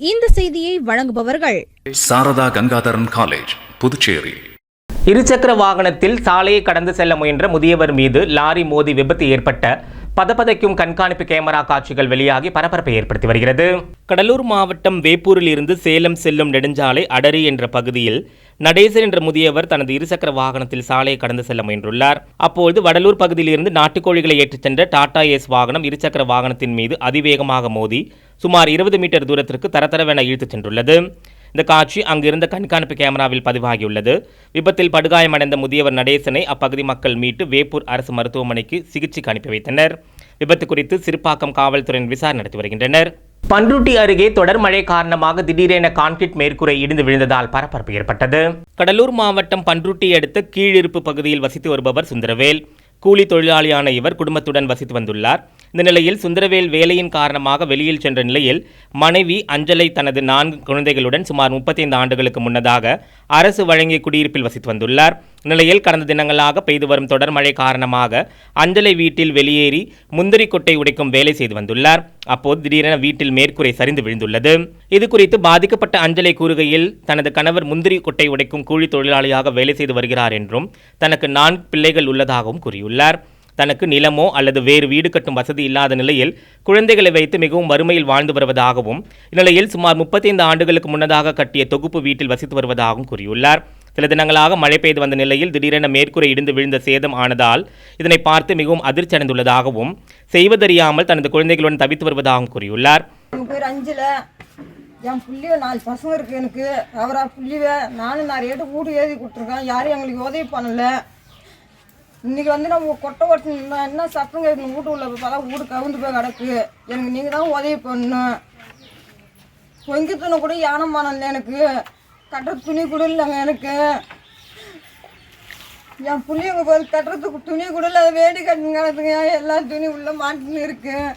இந்த செய்தியை வழங்குபவர்கள் சாரதா கங்காதரன் காலேஜ் புதுச்சேரி. இருசக்கர வாகனத்தில் சாலையை கடந்து செல்ல முயன்ற முதியவர் மீது லாரி மோதி விபத்து ஏற்பட்ட பதப்பதைக்கும் கண்காணிப்பு கேமரா காட்சிகள் வெளியாகி பரபரப்பை ஏற்படுத்தி வருகிறது. கடலூர் மாவட்டம் வேப்பூரில் இருந்து சேலம் செல்லும் நெடுஞ்சாலை அடரி என்ற பகுதியில் நடேசன் என்ற முதியவர் தனது இருசக்கர வாகனத்தில் சாலையை கடந்து செல்ல முயன்றுள்ளார். அப்பொழுது வடலூர் பகுதியிலிருந்து நாட்டுக்கோழிகளை ஏற்றிச் சென்ற டாடா ஏஸ் வாகனம் இருசக்கர வாகனத்தின் மீது அதிவேகமாக மோதி சுமார் இருபது மீட்டர் தூரத்திற்கு தரதரவென இழுத்துச் சென்றுள்ளது. இந்த காட்சி அங்கிருந்த கண்காணிப்பு கேமராவில் பதிவாகியுள்ளது. விபத்தில் படுகாயமடைந்த முதியவர் நடேசனை அப்பகுதி மக்கள் மீட்டு வேப்பூர் அரசு மருத்துவமனைக்கு சிகிச்சைக்கு அனுப்பி வைத்தனர். விபத்து குறித்து சிறுபாக்கம் காவல்துறையினர் விசாரணை நடத்தி வருகின்றனர். பன்ருட்டி அருகே தொடர் மழை காரணமாக திடீரென கான்கிரீட் மேற்கூரை இடிந்து விழுந்ததால் பரபரப்பு ஏற்பட்டது. கடலூர் மாவட்டம் பன்ருட்டி அடுத்த கீழிருப்பு பகுதியில் வசித்து வருபவர் சுந்தரவேல். கூலி தொழிலாளியான இவர் குடும்பத்துடன் வசித்து வந்துள்ளார். இந்த நிலையில் சுந்தரவேல் வேலையின் காரணமாக வெளியில் சென்ற நிலையில் மனைவி அஞ்சலை தனது நான்கு குழந்தைகளுடன் சுமார் 35 ஆண்டுகளுக்கு முன்னதாக அரசு வழங்கிய குடியிருப்பில் வசித்து வந்துள்ளார். நிலையில் கடந்த தினங்களாக பெய்து வரும் தொடர் மழை காரணமாக அஞ்சலை வீட்டில் வெளியேறி முந்திரி கொட்டை உடைக்கும் வேலை செய்து வந்துள்ளார். அப்போது திடீரென வீட்டில் மேற்கூரை சரிந்து விழுந்துள்ளது. இது குறித்து பாதிக்கப்பட்ட அஞ்சலை கூறுகையில் தனது கணவர் முந்திரி கொட்டை உடைக்கும் கூலி தொழிலாளியாக வேலை செய்து வருகிறார் என்றும் தனக்கு நான்கு பிள்ளைகள் உள்ளதாகவும் கூறியுள்ளார். தனக்கு நிலமோ அல்லது வேறு வீடு கட்டும் வசதி இல்லாத நிலையில் குழந்தைகளை வைத்து மிகவும் வறுமையில் வாழ்ந்து வருவதாகவும் இந்நிலையில் சுமார் 35 ஆண்டுகளுக்கு முன்னதாக கட்டிய தொகுப்பு வீட்டில் வசித்து வருவதாகவும் கூறியுள்ளார். சில தினங்களாக மழை பெய்து வந்த நிலையில் திடீரென மேற்கூரை இடிந்து விழுந்த சேதம் ஆனதால் இதனை பார்த்து மிகவும் அதிர்ச்சி அடைந்துள்ளதாகவும் செய்வதறியாமல் தனது குழந்தைகளுடன் தவித்து வருவதாகவும் கூறியுள்ளார். என் புள்ளிய நாலு பசங்க இருக்கு எனக்கு. அவரா புள்ளிவ நானும் நிறைய வீடு எழுதி கொடுத்துருக்கேன். யாரும் எங்களுக்கு உதவி பண்ணல. இன்னைக்கு வந்து நம்ம கொட்டை ஓட்டு என்ன சத்தம் கேட்கணும் வீட்டு உள்ள பார்த்தா வீடு கவுந்து போய் கிடக்கு. எனக்கு நீங்கள் தான் உதவி பண்ணணும். பொங்கி துணி கூட யானமானம் இல்லை எனக்கு. கட்டுற துணி கூட இல்லைங்க எனக்கு. என் பிள்ளைங்க கட்டுறதுக்கு துணி கூட இல்லை அதை வேடி கட்டுங்க கிடக்குங்க எல்லா துணி உள்ள மாட்டின்னு இருக்குது